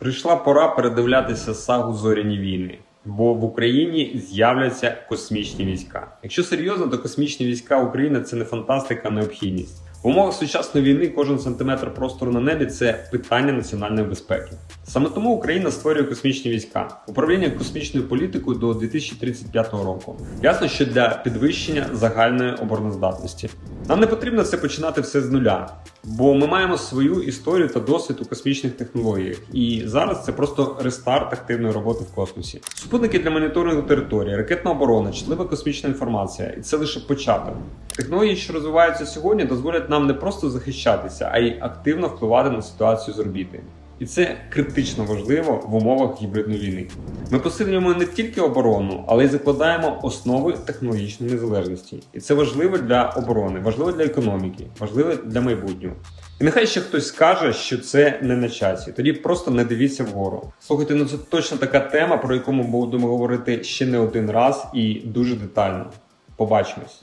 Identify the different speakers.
Speaker 1: Прийшла пора передивлятися сагу зоряні війни, бо в Україні з'являться космічні війська. Якщо серйозно, то космічні війська України це не фантастика, а необхідність. В умовах сучасної війни кожен сантиметр простору на небі це питання національної безпеки. Саме тому Україна створює космічні війська, управління космічною політикою до 2035 року. Ясно, що для підвищення загальної обороноздатності. Нам не потрібно це починати все з нуля, бо ми маємо свою історію та досвід у космічних технологіях. І зараз це просто рестарт активної роботи в космосі. Супутники для моніторингу території, ракетна оборона, чутлива космічна інформація, і це лише початок. Технології, що розвиваються сьогодні, дозволять нам не просто захищатися, а й активно впливати на ситуацію з орбіти. І це критично важливо в умовах гібридної війни. Ми посилюємо не тільки оборону, але й закладаємо основи технологічної незалежності. І це важливо для оборони, важливо для економіки, важливо для майбутнього. І нехай ще хтось скаже, що це не на часі. Тоді просто не дивіться вгору. Слухайте, ну це точно така тема, про яку ми будемо говорити ще не один раз і дуже детально. Побачимось.